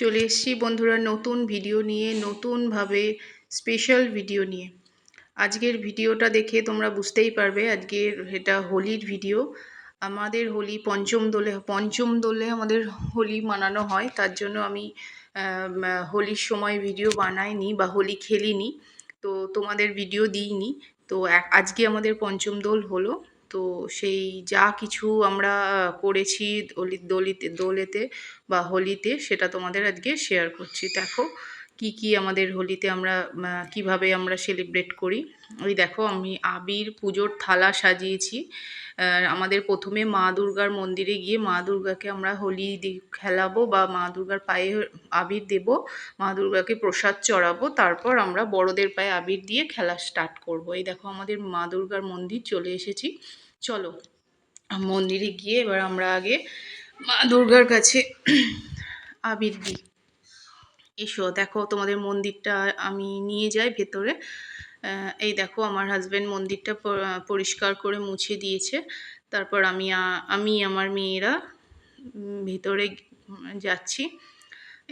চলে এসেছি বন্ধুরা নতুন ভিডিও নিয়ে, নতুনভাবে স্পেশাল ভিডিও নিয়ে। আজকের ভিডিওটা দেখে তোমরা বুঝতেই পারবে আজকের এটা হোলির ভিডিও আমাদের হোলি পঞ্চম দোলে পঞ্চম দোলে আমাদের হোলি মানানো হয়, তার জন্য আমি হোলির সময় ভিডিও বানাইনি বা হোলি খেলিনি। তো তোমাদের ভিডিও দিইনি। তো আজকে আমাদের পঞ্চম দোল হলো। তো সেই যা কিছু আমরা করেছি দোলি দোলিতে, দোলেতে বা হোলিতে সেটা তোমাদের আজকে শেয়ার করছি। দেখো কি কি আমাদের হোলিতে আমরা কীভাবে আমরা সেলিব্রেট করি? ওই দেখো, আমি আবির পুজোর থালা সাজিয়েছি। আমাদের প্রথমে মা দুর্গার মন্দিরে গিয়ে মা দুর্গাকে আমরা হোলি খেলাবো বা মা দুর্গার পায়ে আবির দেব, মা দুর্গাকে প্রসাদ চড়াবো, তারপর আমরা বড়দের পায়ে আবির দিয়ে খেলা স্টার্ট করব। এই দেখো, আমাদের মা দুর্গার মন্দির চলে এসেছি। চলো, মন্দিরে গিয়ে এবার আমরা আগে মা দুর্গার কাছে আবির দিই। এসো, দেখো তোমাদের মন্দিরটা আমি নিয়ে যাই ভেতরে। এই দেখো আমার হাজব্যান্ড মন্দিরটা পরিষ্কার করে মুছে দিয়েছে। তারপর আমি আমি আমার মেয়েরা ভিতরে যাচ্ছি।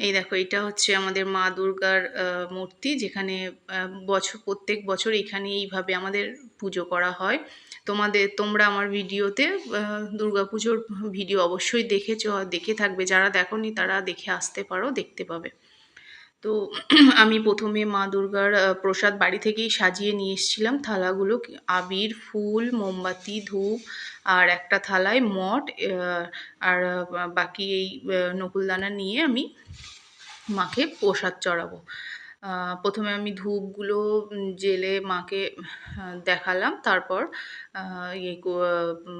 এই দেখো, এটা হচ্ছে আমাদের মা দুর্গার মূর্তি যেখানে বছর, প্রত্যেক বছর এখানে এইভাবে আমাদের পুজো করা হয়। তোমাদের, তোমরা আমার ভিডিওতে পুজোর ভিডিও অবশ্যই দেখেছ, দেখে থাকবে। যারা দেখোনি তারা দেখে আসতে পারো, দেখতে পাবে। তো আমি প্রথমে মা দুর্গার প্রসাদ বাড়ি থেকেই সাজিয়ে নিয়ে এসেছিলাম থালাগুলো। আবির, ফুল, মোমবাতি, ধূপ আর একটা থালায় মঠ আর বাকি এই নকুলদানা নিয়ে আমি মাকে প্রসাদ চড়াবো। প্রথমে আমি ধূপগুলো জেলে মাকে দেখালাম। তারপর ইয়ে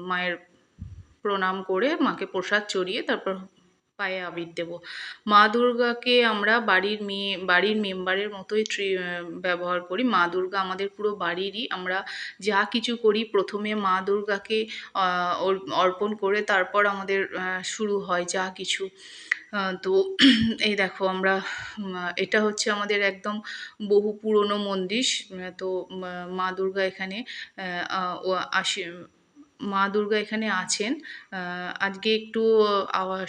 মায়ের প্রণাম করে মাকে প্রসাদ চড়িয়ে তারপর পায়ে আবির দেব। মা দুর্গাকে আমরা বাড়ির মেয়ে বাড়ির মেম্বারের মতোই ট্রি ব্যবহার করি। মা দুর্গা আমাদের পুরো বাড়িরই। আমরা যা কিছু করি প্রথমে মা দুর্গাকে অর্পণ করে তারপর আমাদের শুরু হয় যা কিছু। তো এই দেখো আমরা এটা হচ্ছে আমাদের একদম বহু পুরনো মন্দির। তো, মা দুর্গা এখানে আসে মা দুর্গা এখানে আছেন। আজকে একটু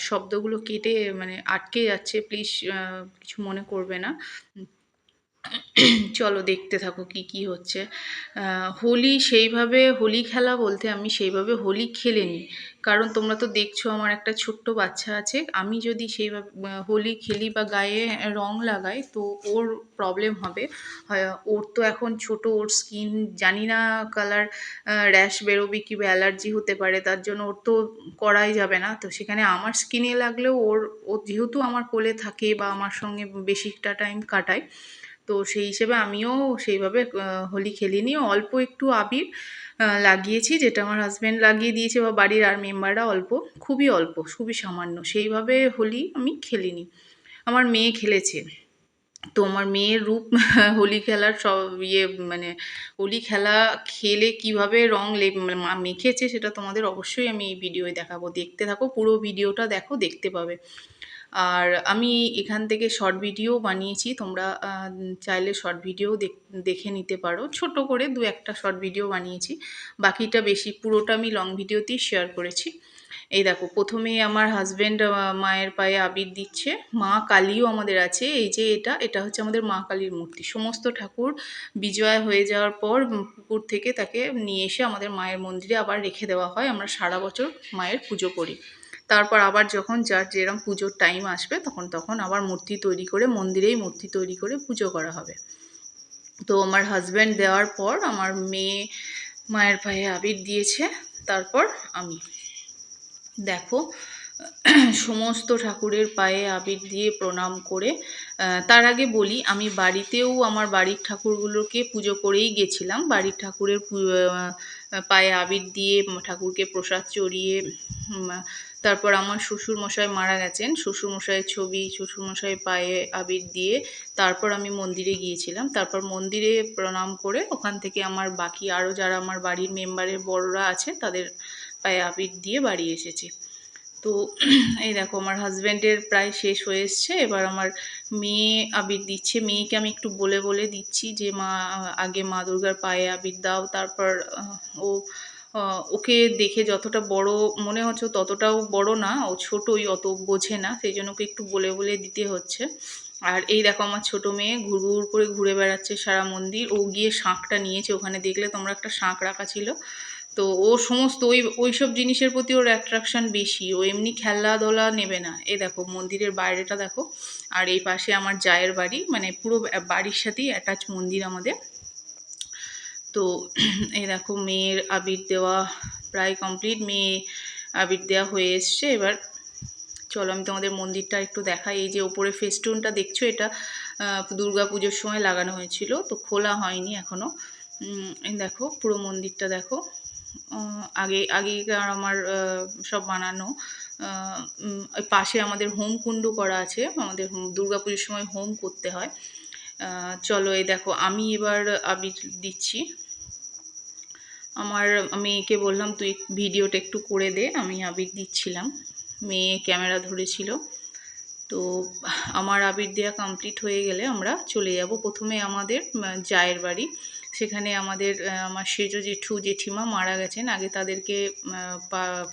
শব্দগুলো কেটে মানে আটকে যাচ্ছে। প্লিজ কিছু মনে করবে না। চলো দেখতে থাকো কি কি হচ্ছে। হোলি সেইভাবে, হোলি খেলা বলতে আমি সেইভাবে হোলি খেলিনি। কারণ তোমরা তো দেখছ আমার একটা ছোট্ট বাচ্চা আছে। আমি যদি সেইভাবে হোলি খেলি বা গায়ে রং লাগাই তো ওর প্রবলেম হবে। ওর তো এখন ছোট, ওর স্কিন জানি না কালার র্যাশ বেরোবে কি অ্যালার্জি হতে পারে, তার জন্য ওর তো করাই যাবে না। তো সেখানে আমার স্কিনে লাগলেও ওর, ও যেহেতু আমার কোলে থাকে বা আমার সঙ্গে বেশিটা টাইম কাটায় তো সেই হিসেবে আমিও সেইভাবে হোলি খেলিনি অল্প একটু আবির লাগিয়েছি যেটা আমার হাজব্যান্ড লাগিয়ে দিয়েছে বা বাড়ির আর মেম্বাররা অল্প, খুবই অল্প, খুবই সামান্য। সেইভাবে হোলি আমি খেলিনি আমার মেয়ে খেলেছে। তো আমার মেয়ের রূপ, হোলি খেলার সব ইয়ে মানে হোলি খেলা খেলে কীভাবে রং মেখেছে সেটা তোমাদের অবশ্যই আমি এই ভিডিওয় দেখাবো। দেখতে থাকো, পুরো ভিডিওটা দেখো, দেখতে পাবে। আর আমি এখান থেকে শর্ট ভিডিও বানিয়েছি, তোমরা চাইলে শর্ট ভিডিও দেখে নিতে পারো। ছোট করে দু একটা শর্ট ভিডিও বানিয়েছি, বাকিটা বেশি, পুরোটা আমি লং ভিডিওতেই শেয়ার করেছি। এই দেখো, প্রথমে আমার হাজব্যান্ড মায়ের পায়ে আবির দিচ্ছে, মা কালীও আমাদের আছে, এই যে এটা এটা হচ্ছে আমাদের মা কালীর মূর্তি। সমস্ত ঠাকুর বিজয় হয়ে যাওয়ার পর পুকুর থেকে তাকে নিয়ে এসে আমাদের মায়ের মন্দিরে আবার রেখে দেওয়া হয়, আমরা সারা বছর মায়ের পুজো করি। তারপর আবার যখন যার যেরকম পুজোর টাইম আসবে, তখন তখন আবার মূর্তি তৈরি করে, মন্দিরেই মূর্তি তৈরি করে পুজো করা হবে। তো আমার হাজব্যান্ড দেওয়ার পর আমার মেয়ে মায়ের পায়ে আবির দিয়েছে, তারপর আমি। দেখো, সমস্ত ঠাকুরের পায়ে আবির দিয়ে প্রণাম করে তার আগে বলি, আমি বাড়িতেও আমার বাড়ির ঠাকুরগুলোকে পুজো করেই গেছিলাম। বাড়ির ঠাকুরের পায়ে আবির দিয়ে ঠাকুরকে প্রসাদ চড়িয়ে তারপর আমার শ্বশুর মশাই মারা গেছেন। শ্বশুর মশাইয়ের ছবি শ্বশুর মশাইয়ের পায়ে আবির দিয়ে তারপর আমি মন্দিরে গিয়েছিলাম। তারপর মন্দিরে প্রণাম করে ওখান থেকে আমার বাকি আরও যারা আমার বাড়ির মেম্বারের বড়রা আছে, তাদের পায়ে আবির দিয়ে বাড়ি এসেছি। তো এই দেখো, আমার হাজব্যান্ডের প্রায় শেষ হয়ে এসছে। এবার আমার মেয়ে আবির দিচ্ছে। মেয়েকে আমি একটু বলে বলে দিচ্ছি যে, মা, আগে মা দুর্গার পায়ে আবির দাও। তারপর ও ওকে দেখে যতটা বড় মনে হচ্ছে ততটাও বড় না, ও ছোটই অত বোঝে না, সেই জন্য ওকে একটু বলে বলে দিতে হচ্ছে। আর এই দেখো আমার ছোট মেয়ে ঘুর ঘুর করে ঘুরে বেড়াচ্ছে সারা মন্দির, ও গিয়ে শাঁখটা নিয়েছে, ওখানে দেখলে তোমরা একটা শাঁখ রাখা ছিল। তো ও সমস্ত ওই ওই সব জিনিসের প্রতি ওর অ্যাট্রাকশন বেশি, ও এমনি খেলাধুলা নেবে না। এ দেখো মন্দিরের বাইরেটা দেখো, আর এই পাশে আমার জায়ের বাড়ি মানে পুরো বাড়ির সাথেই অ্যাটাচ মন্দির আমাদের। তো এই দেখো মেয়ের আবির দেওয়া প্রায় কমপ্লিট মেয়ে আবির দেওয়া হয়ে এসছে। এবার চলো আমি তোমাদের মন্দিরটা একটু দেখাই। এই যে ওপরে ফেস্টুনটা দেখছ, এটা দুর্গা পুজোর সময় লাগানো হয়েছিল, তো খোলা হয়নি এখনও দেখো পুরো মন্দিরটা দেখো। আগে, আগেকার আমার সব বানানো। পাশে আমাদের হোম কুণ্ডু করা আছে, আমাদের দুর্গা পুজোর সময় হোম করতে হয়। চলো এই দেখো, আমি এবার আবির দিচ্ছি। আমার মেয়েকে বললাম, তুই ভিডিওটা একটু করে দে। আমি আবির দিচ্ছিলাম। মেয়ে ক্যামেরা ধরেছিল। তো আমার আবির দেওয়া কমপ্লিট হয়ে গেলে আমরা চলে যাব প্রথমে আমাদের জায়ের বাড়ি। সেখানে আমাদের আমার সেজো জেঠু জেঠিমা মারা গেছেন। আগে তাদেরকে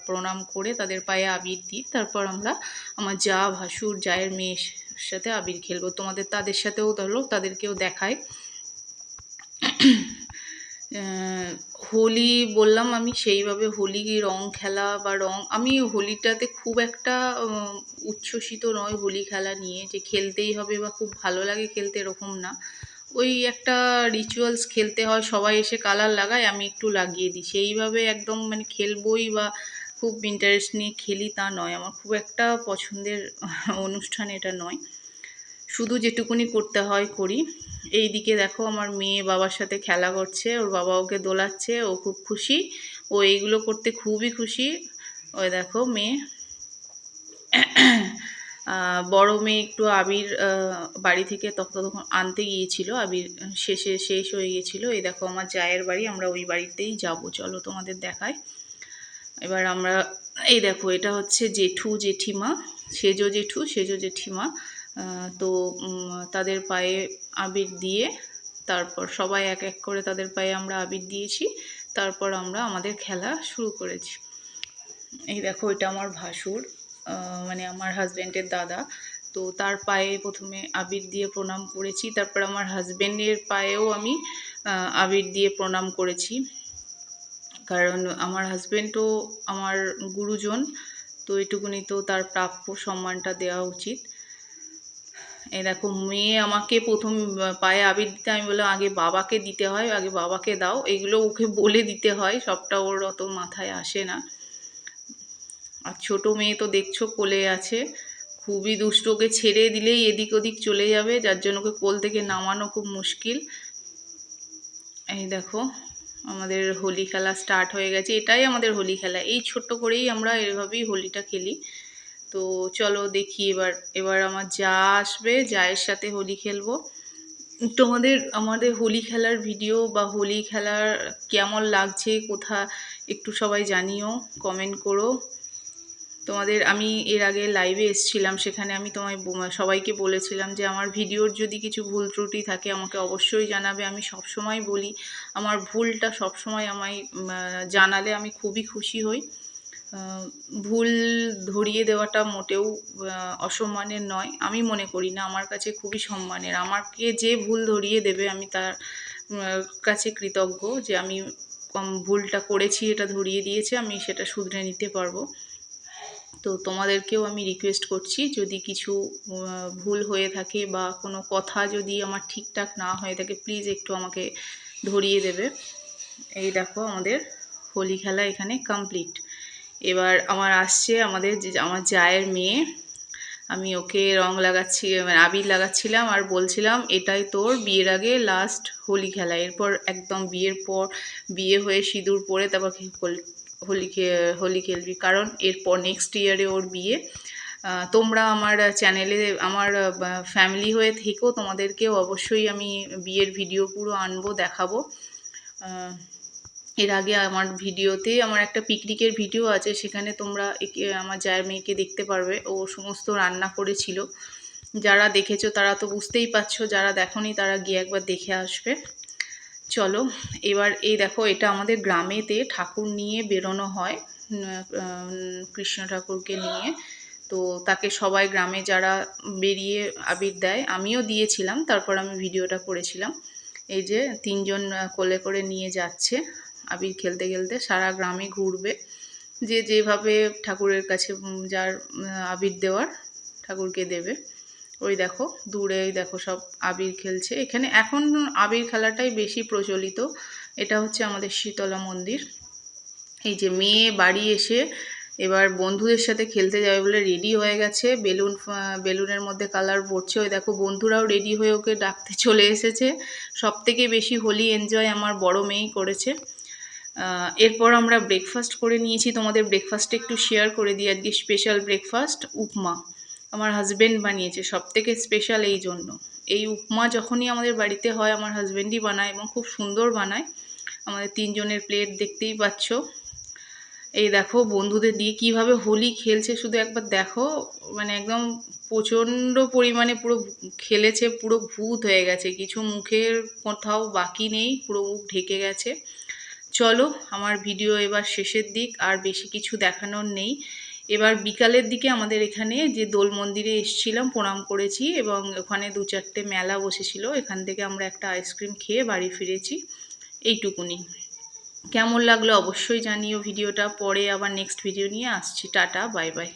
প্রণাম করে তাদের পায়ে আবির দিই। তারপর আমরা আমার যা ভাসুর জায়ের মেয়ের সাথে আবির খেলব। তোমাদের, তাদের সাথেও ধরো তাদেরকেও দেখায় হোলি বললাম আমি, সেইভাবে হোলি রং খেলা বা রং, আমি হোলিটাতে খুব একটা উচ্ছ্বসিত নয় হোলি খেলা নিয়ে, যে খেলতেই হবে বা খুব ভালো লাগে খেলতে এরকম না। ওই একটা রিচুয়ালস খেলতে হয়, সবাই এসে কালার লাগায়, আমি একটু লাগিয়ে দিই। সেইভাবে একদম মানে খেলবই বা খুব ইন্টারেস্ট নিয়ে খেলি তা নয়। আমার খুব একটা পছন্দের অনুষ্ঠান এটা নয়। শুধু যেটুকুনি করতে হয় করি। এই দিকে দেখো আমার মেয়ে বাবার সাথে খেলা করছে, ওর বাবা ওকে দোলাচ্ছে, ও খুব খুশি। ও এইগুলো করতে খুবই খুশি। ওই দেখো মেয়ে। বড় মেয়ে একটু আবির বাড়ি থেকে তখন তখন আনতে গিয়েছিল, আবির শেষে শেষ হয়ে গিয়েছিল। এই দেখো আমার জায়ের বাড়ি, আমরা ওই বাড়িতেই যাব। চলো তোমাদের দেখায় এবার আমরা, এই দেখো এটা হচ্ছে জেঠু জেঠিমা, সেজো জেঠু, সেজো জেঠিমা। তো তাদের পায়ে আবির দিয়ে তারপর সবাই এক এক করে তাদের পায়ে আমরা আবির দিয়েছি। তারপর আমরা আমাদের খেলা শুরু করেছি। এই দেখো, এটা আমার ভাসুর মানে আমার হাজব্যান্ডের দাদা। তো তার পায়ে প্রথমে আবির দিয়ে প্রণাম করেছি। তারপর আমার হাজব্যান্ডের পায়েও আমি আবির দিয়ে প্রণাম করেছি। কারণ আমার হাজব্যান্ডও আমার গুরুজন, তো এটুকুনি তো তার প্রাপ্য সম্মানটা দেওয়া উচিত। এই দেখো, মেয়ে আমাকে প্রথম পায়ে আবির দিতে, আমি বললাম, আগে বাবাকে দিতে হয়, আগে বাবাকে দাও। এগুলো ওকে বলে দিতে হয়, সবটা ওর অত মাথায় আসে না। আর ছোট মেয়ে তো দেখছ কোলে আছে। খুবই দুষ্ট, ওকে ছেড়ে দিলেই এদিক ওদিক চলে যাবে, যার জন্য ওকে কোল থেকে নামানো খুব মুশকিল। এই দেখো, আমাদের হোলি খেলা স্টার্ট হয়ে গেছে, এটাই আমাদের হোলি খেলা। এই ছোট্ট করেই আমরা এভাবেই হোলিটা খেলি। তো চলো দেখি এবার এবার আমার যা আসবে, জায়ের সাথে হোলি খেলব। তোমাদের, আমাদের হোলি খেলার ভিডিও বা হোলি খেলার কেমন লাগছে কোথা একটু সবাই জানিও কমেন্ট করো। তোমাদের, আমি এর আগে লাইভে এসেছিলাম, সেখানে আমি তোমায় সবাইকে বলেছিলাম যে আমার ভিডিওর যদি কিছু ভুল ত্রুটি থাকে, আমাকে অবশ্যই জানাবে, আমি সব সময় বলি। আমার ভুলটা সব সময় আমায় জানালে আমি খুবই খুশি হই। ভুল ধরিয়ে দেওয়াটা মোটেও অসম্মানের নয়। আমি মনে করি না, আমার কাছে খুবই সম্মানের। আমাকে যে ভুল ধরিয়ে দেবে আমি তার কাছে কৃতজ্ঞ যে আমি ভুলটা করেছি, এটা ধরিয়ে দিয়েছে, আমি সেটা শুধরে নিতে পারব। তো তোমাদেরকেও আমি রিকোয়েস্ট করছি, যদি কিছু ভুল হয়ে থাকে বা কোনো কথা যদি আমার ঠিকঠাক না হয়ে থাকে প্লিজ একটু আমাকে ধরিয়ে দেবে। এই দেখো আমাদের হোলি খেলা এখানে কমপ্লিট এবার আমার আসছে আমাদের যে, আমার জায়ের মেয়ে। আমি ওকে রং লাগাচ্ছি মানে আবির লাগাচ্ছিলাম আর বলছিলাম, এটাই তোর বিয়ের আগে লাস্ট হোলি খেলা। এরপর একদম বিয়ের পর বিয়ে হয়ে সিঁদুর পরে তারপর হোল- হোলি খেলবি। কারণ এরপর নেক্সট ইয়ারে ওর বিয়ে। তোমরা আমার চ্যানেলে আমার ফ্যামিলি হয়ে থেকেও তোমাদেরকেও অবশ্যই আমি বিয়ের ভিডিও পুরো আনব, দেখাবো। এর আগে আমার ভিডিওতে আমার একটা পিকনিকের ভিডিও আছে, সেখানে তোমরা আমার জায়ের মেয়েকে দেখতে পারবে। ও সমস্ত রান্না করেছিল। যারা দেখেছ তারা তো বুঝতেই পারছ, যারা দেখোনি তারা গিয়ে একবার দেখে আসবে। চলো, এবার এই দেখো, এটা আমাদের গ্রামেতে ঠাকুর নিয়ে বেরোনো হয় কৃষ্ণ ঠাকুরকে নিয়ে। তো তাকে সবাই গ্রামে যারা বেরিয়ে আবির দেয়, আমিও দিয়েছিলাম, তারপর আমি ভিডিওটা করেছিলাম। এই যে তিনজন কোলে করে নিয়ে যাচ্ছে। আবির খেলতে খেলতে সারা গ্রামে ঘুরবে। যে যেভাবে ঠাকুরের কাছে যার আবির দেওয়ার ঠাকুরকে দেবে। ওই দেখো, দূরে দেখো সব আবির খেলছে। এখানে এখন আবির খেলাটাই বেশি প্রচলিত। এটা হচ্ছে আমাদের শীতলা মন্দির। এই যে মেয়ে বাড়ি এসে এবার বন্ধুদের সাথে খেলতে যাবে বলে রেডি হয়ে গেছে। বেলুন বেলুনের মধ্যে কালার পড়ছে। ওই দেখো, বন্ধুরাও রেডি হয়ে ওকে ডাকতে চলে এসেছে। সব থেকে বেশি হোলি এনজয় আমার বড় মেয়েই করেছে। এরপর আমরা ব্রেকফাস্ট করে নিয়েছি। তোমাদের ব্রেকফাস্টে একটু শেয়ার করে দিই। আজকে স্পেশাল ব্রেকফাস্ট উপমা। আমার হাজব্যান্ড বানিয়েছে সব থেকে স্পেশাল এই জন্য। এই উপমা যখনই আমাদের বাড়িতে হয়, আমার হাজব্যান্ডই বানায় এবং খুব সুন্দর বানায়। আমাদের তিনজনের প্লেট দেখতেই পাচ্ছ। এই দেখো, বন্ধুদের দিয়ে কীভাবে হোলি খেলছে, শুধু একবার দেখো। মানে একদম প্রচণ্ড পরিমাণে পুরো খেলেছে, পুরো ভূত হয়ে গেছে। কিছু মুখের কোথাও বাকি নেই, পুরো মুখ ঢেকে গেছে। চলো, আমার ভিডিও এবার শেষের দিক, আর বেশি কিছু দেখানোর নেই। এবার বিকালের দিকে আমাদের এখানে যে দোল মন্দিরে এসছিলাম, প্রণাম করেছি এবং ওখানে দু চারটে মেলা বসেছিল। এখান থেকে আমরা একটা আইসক্রিম খেয়ে বাড়ি ফিরেছি। এইটুকুনি। কেমন লাগল অবশ্যই জানিও ভিডিওটা পরে আবার নেক্সট ভিডিও নিয়ে আসছি। Tata bye bye